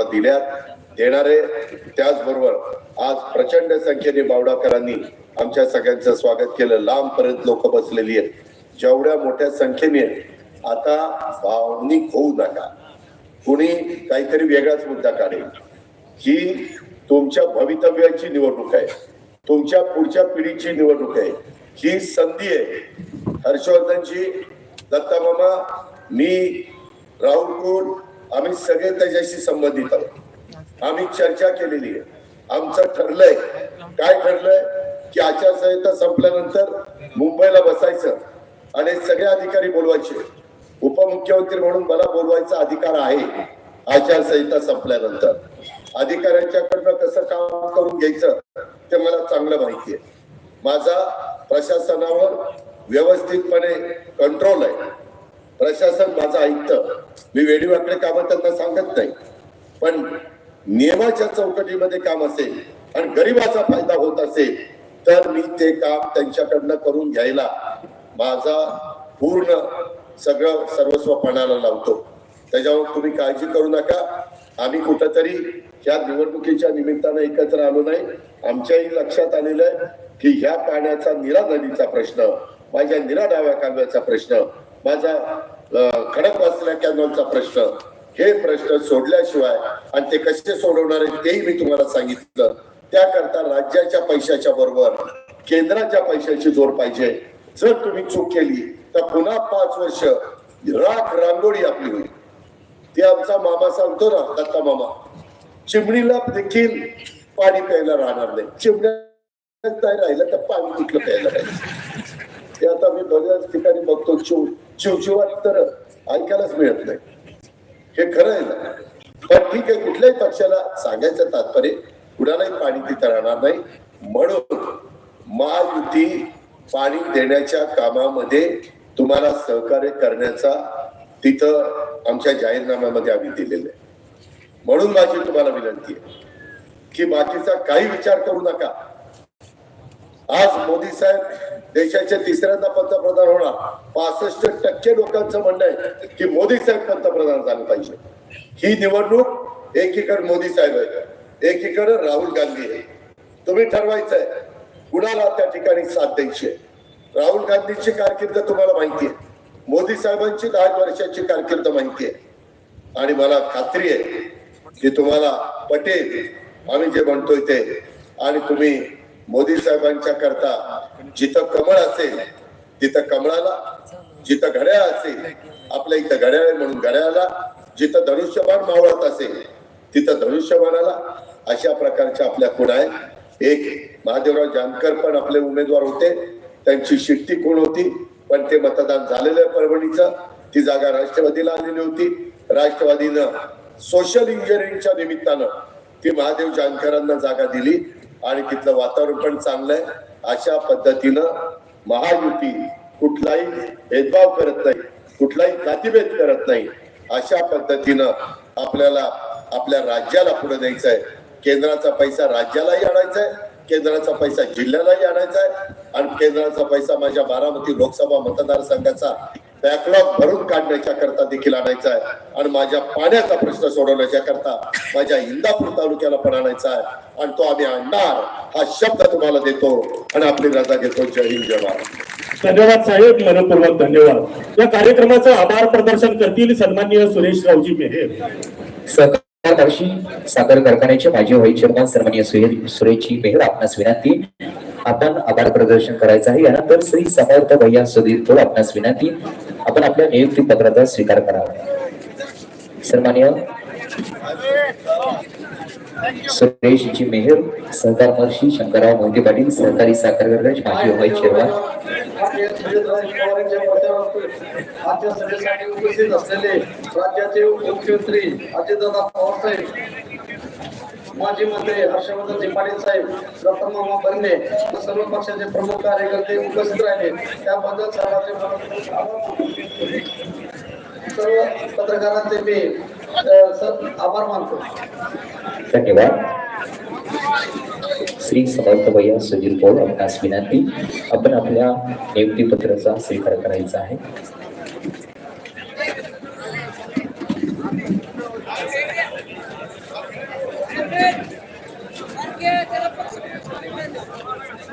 आम्हाला दिल्यात देणारे त्याचबरोबर आज प्रचंड संख्येने बावडाकरांनी आमच्या सगळ्यांचं स्वागत केलं. लांब पर्यंत लोक बसलेली आहेत. जेवढ्या मोठ्या संख्येने आता भावनिक होऊ नका. कुणी काहीतरी वेगळाच मुद्दा काढेल. ही तुमच्या भवितव्याची निवडणूक आहे तुमच्या पुढच्या पिढीची निवडणूक आहे ही संधी आहे. हर्षवर्धनजी दत्ता मामा मी राहुल कुल आम्ही सगळे त्याच्याशी संबंधित आहोत. आम्ही चर्चा केलेली आहे. आमचं ठरलंय. काय ठरलंय? की आचारसंहिता संपल्यानंतर मुंबईला बसायचं आणि सगळे अधिकारी बोलवायचे. उपमुख्यमंत्री म्हणून मला बोलवायचा अधिकार आहे आचारसंहिता संपल्यानंतर. अधिकाऱ्यांच्याकडनं कसं काम करून घ्यायचं ते मला चांगलं माहिती आहे. माझा प्रशासनावर व्यवस्थितपणे कंट्रोल आहे. प्रशासन माझं ऐकतं मी वेडीवाकडे कामं त्यांना सांगत नाही. पण नियमाच्या चौकटीमध्ये काम असेल आणि गरिबाचा फायदा होत असेल तर मी ते काम त्यांच्याकडनं करून घ्यायला माझा पूर्ण सगळं सर्वस्व पणाला लावतो. त्याच्यावर तुम्ही काळजी करू नका. आम्ही कुठंतरी ह्या निवडणुकीच्या निमित्तानं एकत्र आलो नाही. आमच्याही लक्षात आलेलं आहे की ह्या पाण्याचा निरा नदीचा प्रश्न माझ्या निरा डाव्या कालव्याचा प्रश्न माझा खडक खडकवासल्या कॅनॉलचा प्रश्न. हे प्रश्न सोडल्याशिवाय आणि ते कसे सोडवणार आहे तेही मी तुम्हाला सांगितलं. त्याकरता राज्याच्या पैशाच्या बरोबर केंद्राच्या पैशाची जोड पाहिजे. जर तुम्ही चूक केली तर पुन्हा पाच वर्ष राख रांगोळी आपली होईल. ते आमचा मामा सांगतो ना दत्ता मामा चिमणीला देखील पाणी प्यायला राहणार नाही. चिमण्या नाही राहिलं तर पाणी कुठलं प्यायला राहिलं? ते आता मी बऱ्याच ठिकाणी बघतो चिव शिवशिवात तर ऐकायलाच मिळत नाही. हे खरं आहे ना. पण ठीक आहे कुठल्याही पक्षाला सांगायचं तात्पर्य कुणालाही पाणी तिथं राहणार नाही. म्हणून महायुती पाणी देण्याच्या कामामध्ये तुम्हाला सहकार्य करण्याचा तिथं आमच्या जाहीरनाम्यामध्ये आम्ही दिलेलं आहे. म्हणून माझी तुम्हाला विनंती आहे की बाकीचा काही विचार करू नका. आज मोदी साहेब देशाचे तिसऱ्यांदा पंतप्रधान होणार. पासष्ट टक्के लोकांचं म्हणणं आहे की मोदी साहेब पंतप्रधान झाले पाहिजे. ही निवडणूक एकीकडे मोदी साहेब आहे. एकीकडे राहुल गांधी आहे. तुम्ही ठरवायचंय कुणाला त्या ठिकाणी साथ द्यायची राहुल गांधीची कारकीर्द तुम्हाला माहिती आहे. मोदी साहेबांची दहा वर्षाची कारकीर्द माहिती आहे. आणि मला खात्री आहे की तुम्हाला पटेल आम्ही जे म्हणतोय ते. आणि तुम्ही मोदी साहेबांच्या करता जिथं कमळ असेल तिथं कमळाला जिथं घड्याळ असेल आपल्या इथं घड्याळ म्हणून घड्याळाला जिथं धनुष्यबाण मावळत असेल तिथं धनुष्यबाणाला अशा प्रकारच्या आपल्या कुणा आहे एक महादेवराव जानकर पण आपले उमेदवार होते. त्यांची शिट्टी कोण होती? पण ते मतदान झालेलं आहे परभणीचं. ती जागा राष्ट्रवादीला आलेली होती. राष्ट्रवादीनं सोशल इंजिनिअरिंगच्या निमित्तानं ती महादेव जानकरांना जागा दिली. आणि तिथलं वातावरण पण चांगलं आहे. अशा पद्धतीनं महायुती कुठलाही भेदभाव करत नाही कुठलाही जातीभेद करत नाही. अशा पद्धतीनं आपल्याला आपल्या राज्याला पुढे द्यायचं आहे केंद्राचा पैसा राज्यालाही आणायचा आहे केंद्राचा पैसा जिल्ह्यालाही आणायचा आहे आणि केंद्राचा पैसा माझ्या बारामती लोकसभा मतदारसंघाचा बॅकलॉग भरून काढण्याच्या करता देखील आणायचा आहे आणि माझ्या पाण्याचा प्रश्न सोडवण्याच्या करता माझ्या इंदापूर तालुक्याला पण आणायचा आहे आणि तो आम्ही आणणार हा शब्द तुम्हाला देतो आणि आपली रजा घेतो. जय हिंद जय महाराष्ट्र धन्यवाद साहेब मनपूर्वक धन्यवाद. या कार्यक्रमाचं आभार प्रदर्शन करतील सन्माननीय सुरेश रावजी मेहेर. वर्षी साखर कारखान्याचे माजी व्हाईस चेअरमन सन्माननीय सुहेल सुरेशजी मेहर आपणास विनंती. आपण आभार प्रदर्शन करायचं आहे. यानंतर श्री समर्थ भैया सुधीर थोड आपणास विनंती. आपण आपल्या नियुक्ती पत्राचा स्वीकार करावा. सन्माननीय सुरेशजी मेहर सहकार महर्षी शंकरराव मोहिते पाटील सहकारी साखर गरज माजी व्हाईस चेअरमन उपस्थित असलेले राज्याचे उपमुख्यमंत्री अजितदादा पवार माजी मंत्री हर्षवर्धनजी पाटील साहेब डॉक्टर मामा बर्ने सर्व पक्षाचे प्रमुख कार्यकर्ते उपस्थित राहिले. त्याबद्दल सर्वांचे सर्व पत्रकारांचे मी सर आभार मानतो धन्यवाद। श्री समर्थ भैया सुधीर पौड आपणास विनंती आपण आपल्या नियुक्ती पत्राचा स्वीकार करायचा आहे.